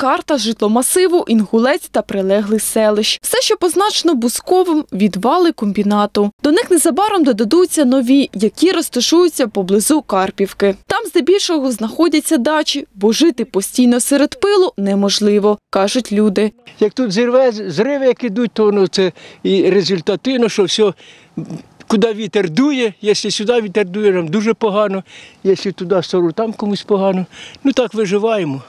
карта житломасиву, інгулець та прилеглих селищ. Все, що позначено бусковим, відвали комбінату. До них незабаром додадуться нові, які розташуються поблизу Карпівки. Там здебільшого знаходяться дачі, бо жити постійно серед пилу неможливо, кажуть люди. Як тут зірве, зриви, як ідуть, то ну, це і результативно, що все, куди вітер дує, якщо сюди вітер дує, нам дуже погано, якщо туди сторону, там комусь погано. Ну так виживаємо.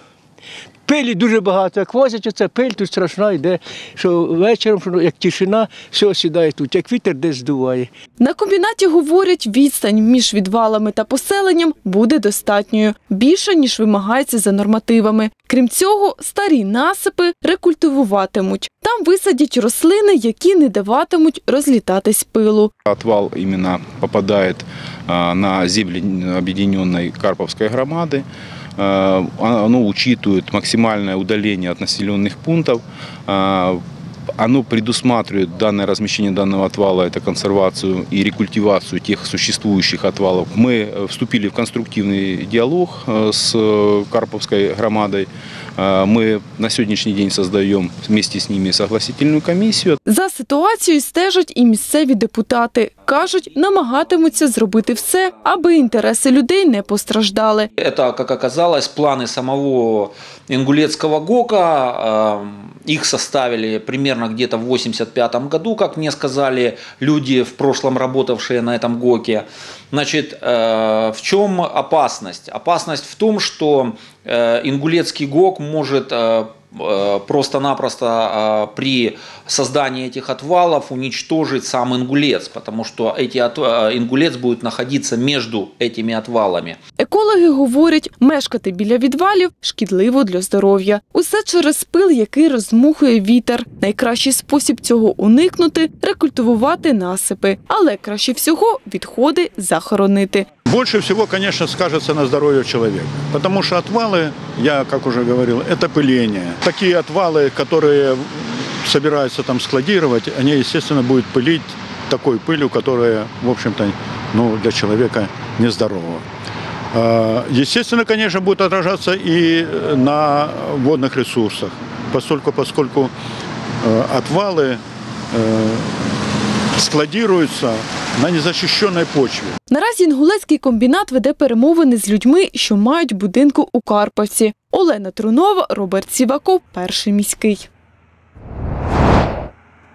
Пилі дуже багато, як возять оце пиль, тут страшна йде, що вечором, що, як тишина, все сідає тут, як вітер десь здуває. На комбінаті говорять, відстань між відвалами та поселенням буде достатньою, більше ніж вимагається за нормативами. Крім цього, старі насипи рекультивуватимуть. Там висадять рослини, які не даватимуть розлітатись пилу. Отвал именно попадает а, на земли объединенной Карповской громады. А, Оно учитывает максимальное удаление от населенных пунктов. А, Оно предусматривает данное размещение данного отвала, это консервацию и рекультивацию тех существующих отвалов. Мы э, вступили в конструктивный диалог э, с э, Карповской громадой. А, Мы на сегодняшний день создаем вместе с ними согласительную комиссию. За ситуацією стежать і місцеві депутати. Кажуть, намагатимуться зробити все, аби інтереси людей не постраждали. Это, как оказалось, планы самого Ингулецкого ГОКа. Эм, Их составили примерно где-то в 85 году, как мне сказали люди, в прошлом работавшие на этом ГОКе. Значит, э, в чем опасность? Опасность в том, что э, Ингулецкий ГОК может э, просто-напросто э, при создании этих отвалов уничтожить сам Ингулец, потому что эти от- э, Ингулец будет находиться между этими отвалами. Екологи говорять, мешкати біля відвалів шкідливо для здоров'я. Усе через пил, який розмухує вітер. Найкращий спосіб цього уникнути рекультивувати насипи, але краще всього відходи захоронити. Больше всего, конечно, скажется на здоровье человека. Потому что отвалы, я, как уже говорил, это пыление. Такие отвалы, которые собираются там складировать, они, естественно, будут пылить такой пылью, которая, в общем-то, ну, для человека нездорова. А, Естественно, конечно, будет отражаться и на водных ресурсах, поскольку, поскольку э, отвалы э, складируются на незащищенной почве. Наразі інгулецький комбінат веде перемовини з людьми, що мають будинку у Карпавці. Олена Трунова, Роберт Сіваков, перший міський.